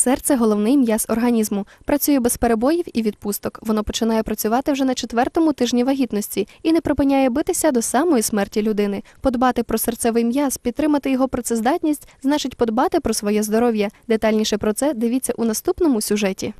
Серце головний м'яз організму. Працює без перебоїв і відпусток. Воно починає працювати вже на четвертому тижні вагітності і не припиняє битися до самої смерті людини. Подбати про серцевий м'яз, підтримати його працездатність, значить подбати про своє здоров'я. Детальніше про це дивіться у наступному сюжеті.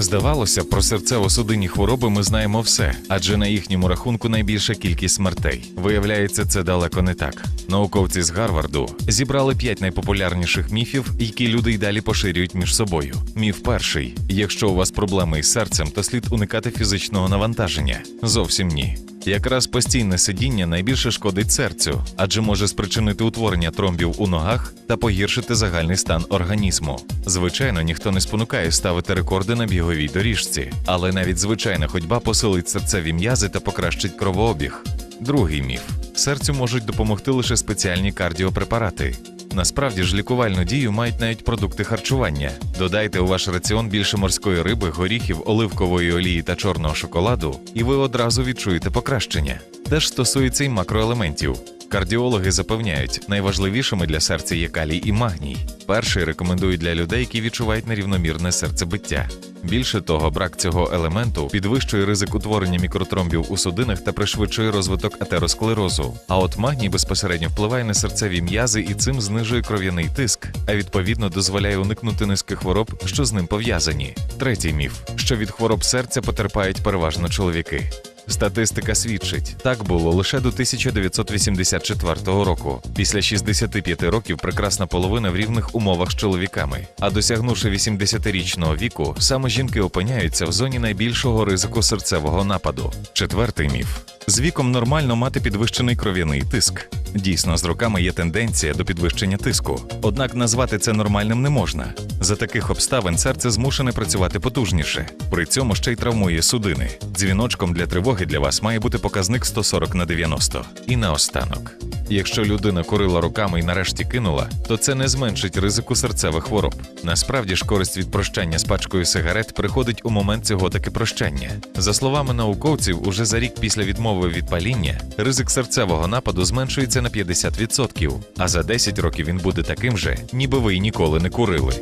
Здавалося, про серцево-судинні хвороби ми знаємо все, адже на їхньому рахунку найбільша кількість смертей. Виявляється, це далеко не так. Науковці з Гарварду зібрали п'ять найпопулярніших міфів, які люди й далі поширюють між собою. Міф перший: якщо у вас проблеми із серцем, то слід уникати фізичного навантаження. Зовсім ні. Якраз постійне сидіння найбільше шкодить серцю, адже може спричинити утворення тромбів у ногах та погіршити загальний стан організму. Звичайно, ніхто не спонукає ставити рекорди на біговій доріжці, але навіть звичайна ходьба посилить серцеві м'язи та покращить кровообіг. Другий міф: серцю можуть допомогти лише спеціальні кардіопрепарати. Насправді ж лікувальну дію мають навіть продукти харчування. Додайте у ваш раціон більше морської риби, горіхів, оливкової олії та чорного шоколаду, і ви одразу відчуєте покращення. Теж стосується й макроелементів. Кардіологи запевняють, найважливішими для серця є калій і магній. Перший рекомендують для людей, які відчувають нерівномірне серцебиття. Більше того, брак цього елементу підвищує ризик утворення мікротромбів у судинах та пришвидшує розвиток атеросклерозу. А от магній безпосередньо впливає на серцеві м'язи і цим знижує кров'яний тиск, а відповідно дозволяє уникнути низки хвороб, що з ним пов'язані. Третій міф: що від хвороб серця потерпають переважно чоловіки. Статистика свідчить, так було лише до 1984 року. Після 65 років прекрасна половина в рівних умовах з чоловіками. А досягнувши 80-річного віку, саме жінки опиняються в зоні найбільшого ризику серцевого нападу. Четвертий міф: з віком нормально мати підвищений кров'яний тиск. Дійсно, з роками є тенденція до підвищення тиску. Однак назвати це нормальним не можна. За таких обставин серце змушене працювати потужніше. При цьому ще й травмує судини. Дзвіночком для тривоги для вас має бути показник 140 на 90. І наостанок. Якщо людина курила руками і нарешті кинула, то це не зменшить ризику серцевих хвороб. Насправді ж користь від прощання з пачкою сигарет приходить у момент цього таки прощання. За словами науковців, уже за рік після відмови від паління ризик серцевого нападу зменшується на 50%, а за 10 років він буде таким же, ніби ви й ніколи не курили.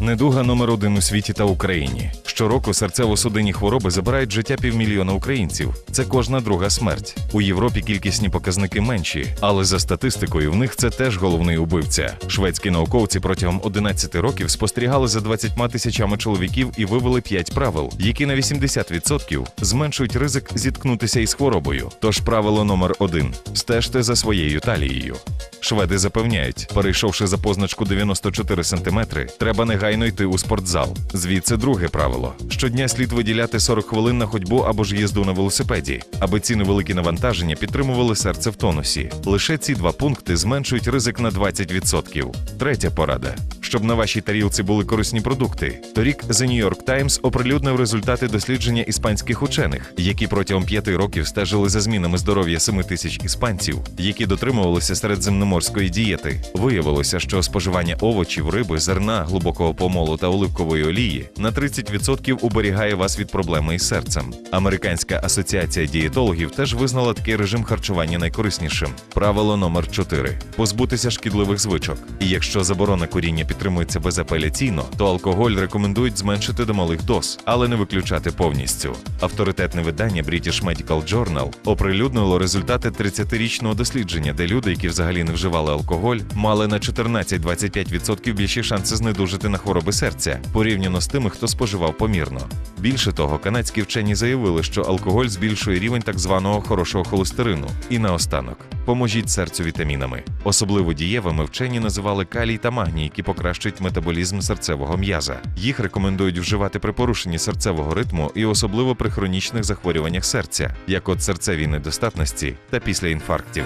Недуга номер один у світі та Україні. Щороку серцево-судинні хвороби забирають життя півмільйона українців. Це кожна друга смерть. У Європі кількісні показники менші, але за статистикою в них це теж головний убивця. Шведські науковці протягом 11 років спостерігали за 20 тисячами чоловіків і вивели 5 правил, які на 80% зменшують ризик зіткнутися із хворобою. Тож правило номер один: стежте за своєю талією. Шведи запевняють, перейшовши за позначку 94 см, треба негайно йти у спортзал. Звідси друге правило: щодня слід виділяти 40 хвилин на ходьбу або ж їзду на велосипеді, аби ці невеликі навантаження підтримували серце в тонусі. Лише ці два пункти зменшують ризик на 20%. Третя порада. Щоб на вашій тарілці були корисні продукти. Торік The New York Times оприлюднив результати дослідження іспанських учених, які протягом п'яти років стежили за змінами здоров'я 7 тисяч іспанців, які дотримувалися середземноморської дієти. Виявилося, що споживання овочів, риби, зерна, глибокого помолу та оливкової олії на 30% уберігає вас від проблеми із серцем. Американська асоціація дієтологів теж визнала такий режим харчування найкориснішим. Правило номер 4. позбутися шкідливих звичок. І якщо заборона куріння підтримується безапеляційно, то алкоголь рекомендують зменшити до малих доз, але не виключати повністю. Авторитетне видання British Medical Journal оприлюднило результати 30-річного дослідження, де люди, які взагалі не вживали алкоголь, мали на 14-25% більші шанси знедужити на хвороби серця порівняно з тими, хто споживав помірно. Більше того, канадські вчені заявили, що алкоголь збільшує рівень так званого хорошого холестерину. І наостанок. Поможіть серцю вітамінами. Особливо дієвими вчені називали калій та магній, які покращують метаболізм серцевого м'яза. Їх рекомендують вживати при порушенні серцевого ритму і особливо при хронічних захворюваннях серця, як от серцевій недостатності та після інфарктів.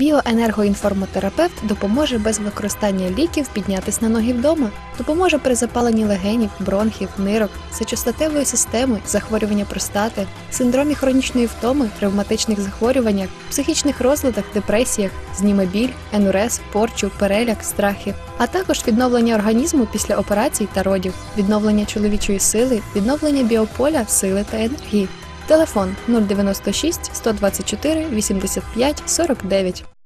Біоенергоінформотерапевт допоможе без використання ліків піднятись на ноги вдома, допоможе при запаленні легенів, бронхів, нирок, сечостатевої системи, захворювання простати, синдромі хронічної втоми, ревматичних захворюваннях, психічних розладах, депресіях, зніме біль, енурез, порчу, переляк, страхи, а також відновлення організму після операцій та родів, відновлення чоловічої сили, відновлення біополя, сили та енергії. Телефон 096 124 85 49.